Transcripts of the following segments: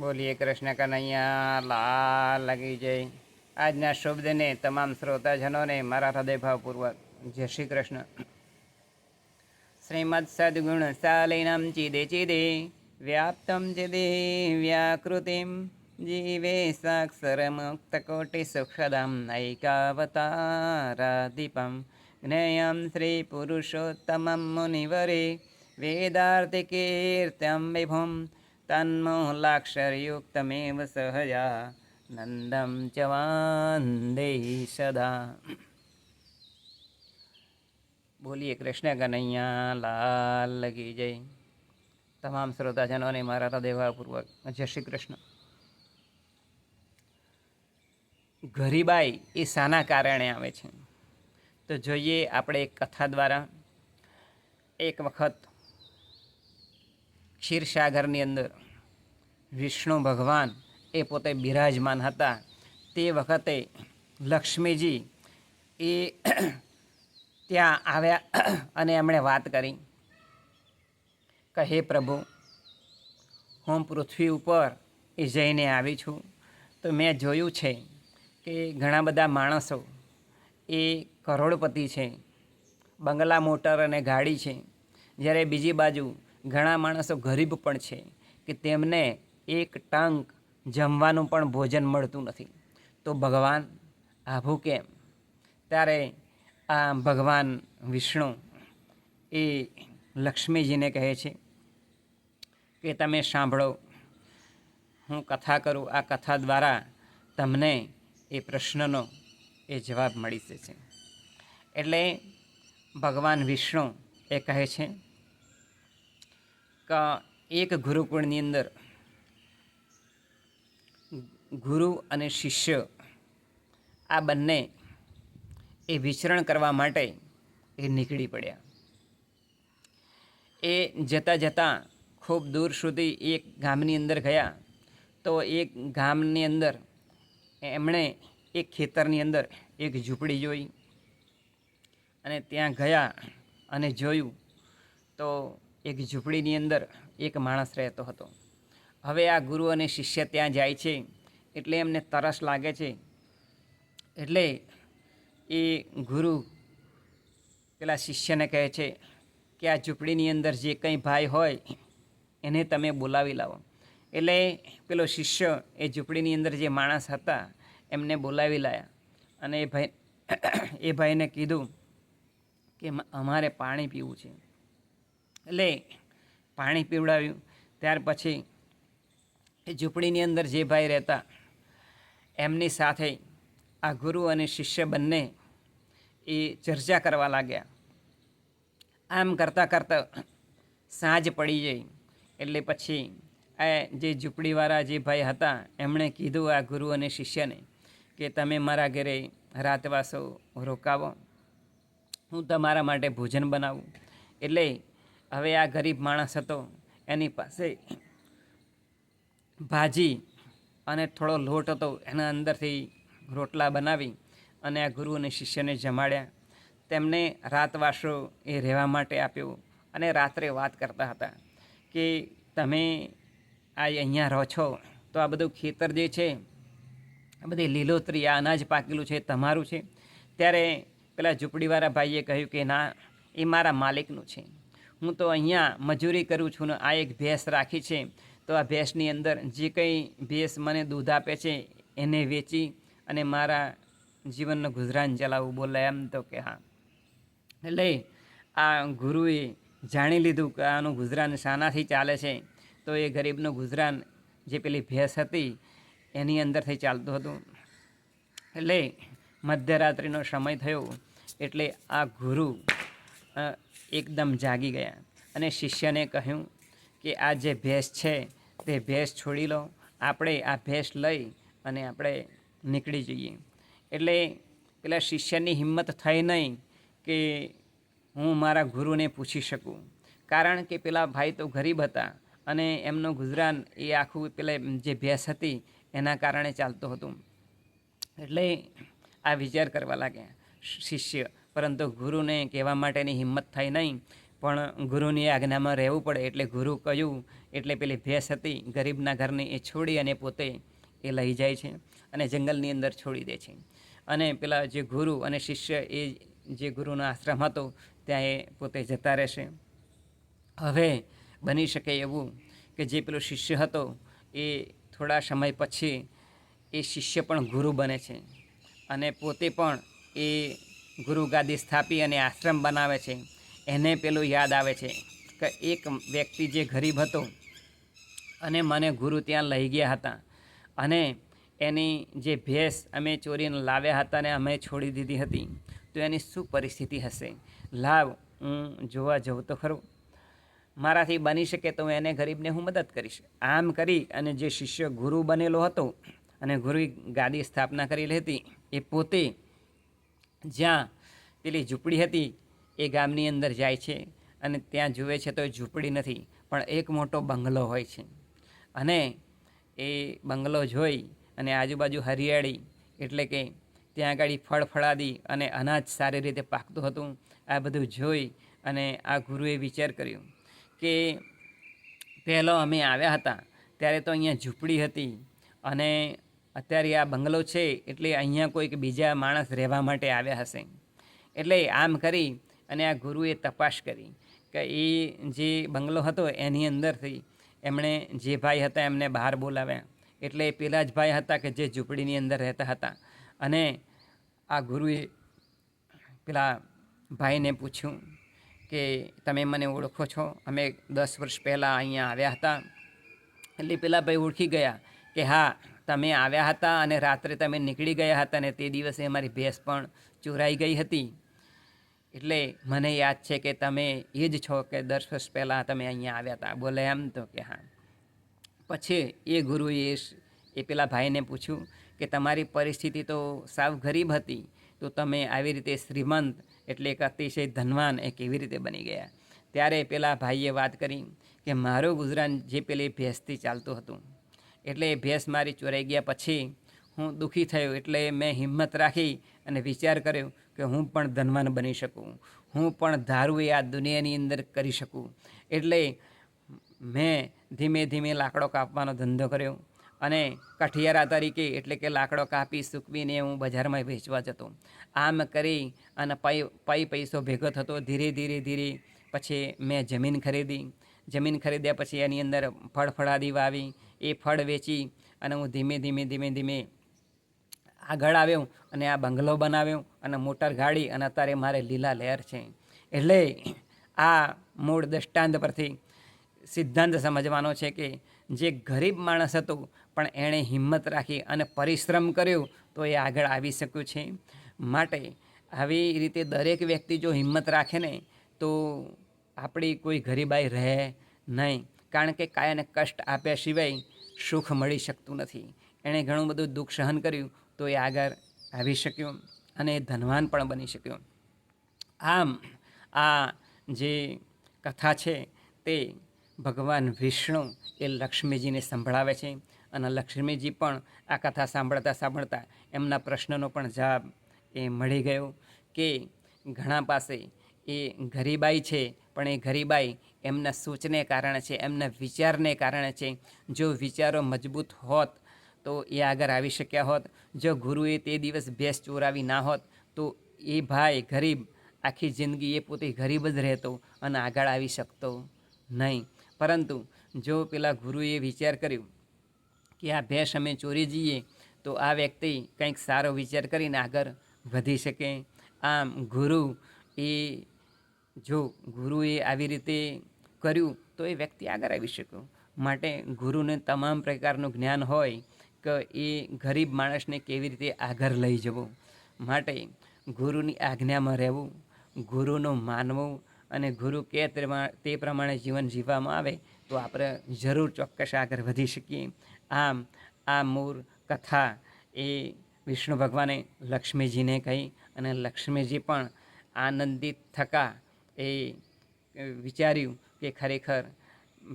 બોલીએ કૃષ્ણ કનૈયા, લાલ લગી જય. આજના શબ્દને દિને તમામ શ્રોતાજનોને મારા હૃદયભાવપૂર્વક જય શ્રી કૃષ્ણ. શ્રીમદ સદગુણ સાલિનમ ચિદે ચિદે, વ્યાપ્તમ ચિદે વ્યાકૃતિમ, જીવે સાક્ષર મુક્ત કોટિ સુખદમ ઐકાવતારાદીપમ જ્ઞેયમ શ્રી પુરુષોત્તમમ મુનિવરે વેદાર્તિકીર્ત્યમ વિભુમ તન્મોલાક્ષરયુક્તમેવ સહજા નંદમ ચ વાંદે સદા બોલીએ કૃષ્ણ કનૈયા લાલ લગી જય તમામ શ્રોતાજનોને મારા હૃદયભાવપૂર્વક જય શ્રી કૃષ્ણ ગરીબાઈ એ શાના કારણે આવે છે તો જોઈએ આપણે એક કથા દ્વારા એક વખત ક્ષીરસાગરની અંદર વિષ્ણુ ભગવાન એ પોતે બિરાજમાન હતા. તે વખતે લક્ષ્મીજી એ ત્યાં આવ્યા અને એમણે વાત કરી. કહે પ્રભુ, હું પૃથ્વી ઉપર એ જઈને આવી છું. તો મેં જોયું છે કે ઘણા બધા માણસો એ કરોડપતિ છે, બંગલા મોટર અને ગાડી છે. જ્યારે બીજી બાજુ ઘણા માણસો ગરીબ પણ છે કે તેમને એક ટંક જમવાનું પણ ભોજન મળતું નથી. તો ભગવાન, આભું કેમ? ત્યારે આ ભગવાન વિષ્ણુ એ લક્ષ્મીજીને કહે છે કે તમે સાંભળો, હું કથા કરું, આ કથા દ્વારા તમને એ પ્રશ્નનો એ જવાબ મળી જશે. એટલે ભગવાન વિષ્ણુ એ કહે છે એક ગુરુકુળની અંદર ગુરુ અને શિષ્ય આ બંને એ વિચરણ કરવા માટે એ નીકળી પડ્યા. એ જતાં જતાં ખૂબ દૂર સુધી એક ગામની અંદર ગયા તો એક ગામની અંદર એમણે એક ખેતરની અંદર એક ઝૂંપડી જોઈ અને ત્યાં ગયા અને જોયું તો એક ઝૂંપડીની અંદર એક માણસ રહેતો હતો. હવે આ ગુરુ અને શિષ્ય ત્યાં જાય છે, એટલે એમને તરસ લાગે છે. એટલે એ ગુરુ પેલા શિષ્યને કહે છે કે આ ઝૂંપડીની અંદર જે કંઈ ભાઈ હોય, એને તમે બોલાવી લાવો. એટલે પેલો શિષ્ય એ ઝૂંપડીની અંદર જે માણસ હતા, એમને બોલાવી લાયા. અને એ ભાઈ, એ ભાઈને કીધું કે અમારે પાણી પીવું છે. એટલે પાણી પીવડાવ્યું. ત્યાર પછી એ ઝૂંપડીની અંદર જે ભાઈ રહેતા, એમની સાથે આ ગુરુ અને શિષ્ય બંને એ ચર્ચા કરવા લાગ્યા. આમ કરતાં કરતાં સાંજ પડી જઈ એટલે પછી આ જે ઝૂંપડીવાળા જે ભાઈ હતા, એમણે કીધું આ ગુરુ અને શિષ્યને કે તમે મારા ઘરે રાતવાસો રોકાવો. હું તમારા માટે ભોજન બનાવું. એટલે હવે આ ગરીબ માણસ હતો, એની પાસે ભાજી અને થોડો લોટ હતો, એના અંદરથી રોટલા બનાવી અને આ ગુરુ અને શિષ્યને જમાડ્યા. તેમને રાતવાસો એ રહેવા માટે આપ્યો અને રાત્રે વાત કરતા હતા કે, તમે આ અહીંયા રહો છો, તો આ બધું ખેતર જે છે, આ બધી લીલોતરી, આ અનાજ પાકેલું છે, તમારું છે. ત્યારે પેલા ઝૂંપડીવાળા ભાઈએ કહ્યું કે, ના, એ મારા માલિકનું છે. હું તો અહીંયા મજૂરી કરું છું ને આ એક ભેંસ રાખી છે. તો આ ભેંસની અંદર જે કંઈ ભેંસ મને દૂધ આપે છે એને વેચી અને મારા જીવનનું ગુજરાન ચલાવવું બોલે એમ તો કે હા. એટલે આ ગુરુએ જાણી લીધું કે આનું ગુજરાન શાનાથી ચાલે છે. તો એ ગરીબનું ગુજરાન જે પેલી ભેંસ હતી એની અંદરથી ચાલતું હતું. એટલે મધ્યરાત્રિનો સમય થયો એટલે આ ગુરુ એકદમ જાગી ગયા. અને શિષ્યને કહ્યું કે આ જે ભેંસ છે, તે ભેંસ છોડી લો. આપણે આ ભેંસ લઈ અને આપણે નીકળી જઈએ. એટલે પેલા શિષ્યની હિંમત થઈ નહીં કે હું મારા ગુરુને પૂછી શકું. કારણ કે પેલા ભાઈ તો ગરીબ હતા અને એમનું ગુજરાન એ આખું પેલા જે ભેંસ હતી એના કારણે ચાલતું હતું. એટલે આ વિચાર કરવા લાગ્યા. શિષ્ય પરંતુ ગુરુને કહેવા માટેની હિંમત થઈ નહીં. પણ ગુરુની આજ્ઞામાં રહેવું પડે એટલે ગુરુ કહ્યું, એટલે પેલી ભેંસ હતી, ગરીબના ઘરની એ છોડી અને પોતે એ લઈ જાય છે અને જંગલની અંદર છોડી દે છે. અને પેલા જે ગુરુ અને શિષ્ય એ જે ગુરુનો આશ્રમ હતો, ત્યાં એ પોતે જતા રહેશે. હવે બની શકે એવું કે જે પેલો શિષ્ય હતો, એ થોડા સમય પછી એ શિષ્ય પણ ગુરુ બને છે. અને પોતે પણ એ ગુરુ ગાદી સ્થાપી અને આશ્રમ બનાવે છે. એને પેલું યાદ આવે છે કે એક વ્યક્તિ જે ગરીબ હતો અને મને ગુરુ ત્યાં લઈ ગયા હતા અને એની જે ભેંસ અમે ચોરીને લાવ્યા હતા ને અમે છોડી દીધી હતી, તો એની શું પરિસ્થિતિ હશે? લાવ, હું જોવા જઉં તો ખરું. મારાથી બની શકે તો હું એને ગરીબને હું મદદ કરીશ. આમ કરી અને જે શિષ્ય ગુરુ બનેલો હતો અને ગુરુ ગાદી સ્થાપના કરેલી હતી, એ પોતે જ્યાં પેલી ઝૂંપડી હતી, એ ગામની અંદર જાય છે અને ત્યાં જુએ છે તો એ ઝૂંપડી નથી, પણ એક મોટો બંગલો હોય છે. અને એ બંગલો જોઈ અને આજુબાજુ હરિયાળી એટલે કે ત્યાં આગળ ફળફળાદી અને અનાજ સારી રીતે પાકતું હતું, આ બધું જોઈ અને આ ગુરુએ વિચાર કર્યો કે પહેલો અમે આવ્યા હતા, ત્યારે તો અહીંયા ઝૂંપડી હતી અને અત્યારે આ બંગલો છે એટલે અહીંયા કોઈક બીજા માણસ રહેવા માટે આવ્યા હશે. એટલે આમ કરી અને આ ગુરુએ તપાસ કરી કે એ જે બંગલો હતો એની અંદરથી એમણે જે ભાઈ હતા એમને બહાર બોલાવ્યા. એટલે એ પેલા જ ભાઈ હતા કે જે ઝૂંપડીની અંદર રહેતા હતા. અને આ ગુરુએ પેલા ભાઈને પૂછ્યું કે તમે મને ઓળખો છો? અમે દસ વર્ષ પહેલાં અહીંયા આવ્યા હતા. એટલે પેલા ભાઈ ઓળખી ગયા કે હા તમે આવ્યા હતા અને રાત્રે તમે નીકળી ગયા હતા અને તે દિવસે અમારી ભેંસ પણ ચોરાઈ ગઈ હતી. એટલે મને યાદ છે કે તમે એ જ છો કે દસ વર્ષ પહેલાં તમે અહીંયા આવ્યા હતા. બોલે એમ તો કે હા. પછી એ ગુરુએ એ પેલા ભાઈને પૂછ્યું કે તમારી પરિસ્થિતિ તો સાવ ગરીબ હતી. તો તમે આવી રીતે શ્રીમંત એટલે એક અતિશય ધનવાન એ કેવી રીતે બની ગયા? ત્યારે પેલા ભાઈએ વાત કરી કે મારું ગુજરાન જે પેલી ભેંસથી ચાલતું હતું. એટલે એ ભેંસ મારી ચોરાઈ ગયા પછી હું દુઃખી થયો એટલે મેં હિંમત રાખી અને વિચાર કર્યો કે હું પણ ધનવાન બની શકું. હું પણ ધારું એ આ દુનિયાની અંદર કરી શકું. એટલે મેં ધીમે ધીમે લાકડો કાપવાનો ધંધો કર્યો અને કઠિયારા તરીકે એટલે કે લાકડો કાપી સૂકવીને હું બજારમાં વેચવા જતો. આમ કરી અને પૈ પૈ પૈસો ભેગો થતો ધીરે ધીરે ધીરે. પછી મેં જમીન ખરીદી. જમીન ખરીદ્યા પછી એની અંદર ફળફળાદી વાવી. એ ફળ વેચી અને હું ધીમે ધીમે ધીમે ધીમે આગળ આવ્યો અને આ બંગલો બનાવ્યો અને મોટર ગાડી અને અત્યારે મારે લીલા લહેર છે. એટલે આ મૂળ દૃષ્ટાંત પરથી સિદ્ધાંત સમજવાનો છે કે જે ગરીબ માણસ હતો પણ એણે હિંમત રાખી અને પરિશ્રમ કર્યો તો એ આગળ આવી શક્યું છે. માટે આવી રીતે દરેક વ્યક્તિ જો હિંમત રાખે ને તો આપણી કોઈ ગરીબાઈ રહે નહીં. કારણ કે કાયાને કષ્ટ આપ્યા સિવાય સુખ મળી શકતું નથી. એણે ઘણું બધું દુઃખ સહન કર્યું તો એ આગળ આવી શક્યો અને ધનવાન પણ બની શક્યો. આમ આ જે કથા છે તે ભગવાન વિષ્ણુ એ લક્ષ્મીજીને સંભળાવે છે અને લક્ષ્મીજી પણ આ કથા સાંભળતા સાંભળતા એમના પ્રશ્નનો પણ જવાબ એ મળી ગયો કે ઘણા પાસે એ ગરીબાઈ છે, પણ એ ગરીબાઈ એમના સૂચને કારણે છે, એમના વિચારને કારણે છે. જો વિચારો મજબૂત હોત, તો એ આગળ આવી શક્યા હોત. જો ગુરુએ તે દિવસ ભેંસ ચોરાવી ના હોત, તો એ ભાઈ ગરીબ, આખી જિંદગી એ પોતે ગરીબ જ રહેતો અને આગળ આવી શકતો નહીં. પરંતુ જો પેલા ગુરુએ વિચાર કર્યો કે આ ભેંસ અમે ચોરી જઈએ, તો આ વ્યક્તિ કંઈક સારો વિચાર કરીને આગળ વધી શકે. આમ ગુરુ એ, જો ગુરુએ આવી રીતે કર્યું, તો એ વ્યક્તિ આગળ આવી શક્યો. માટે ગુરુને તમામ પ્રકારનું જ્ઞાન હોય કે એ ગરીબ માણસને કેવી રીતે આગળ લઈ જવું. માટે ગુરુની આજ્ઞામાં રહેવું, ગુરુનું માનવું અને ગુરુ કે તે પ્રમાણે જીવન જીવવામાં આવે, તો આપણે જરૂર ચોક્કસ આગળ વધી શકીએ. આમ, આ મૂળ કથા એ વિષ્ણુ ભગવાને લક્ષ્મીજીને કહી અને લક્ષ્મીજી પણ આનંદિત થકા એ વિચાર્યું કે ખરેખર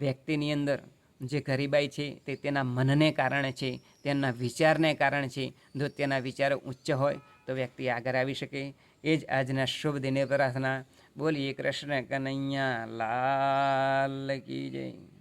વ્યક્તિની અંદર જે ગરીબાઈ છે તે તેના મનને કારણે છે તેના વિચારને કારણે છે. જો તેના વિચારો ઉચ્ચ હોય તો વ્યક્તિ આગળ આવી શકે. એ જ આજના શુભ દિને પ્રાર્થના. બોલીએ કૃષ્ણ કનૈયા, લાલ કી જય.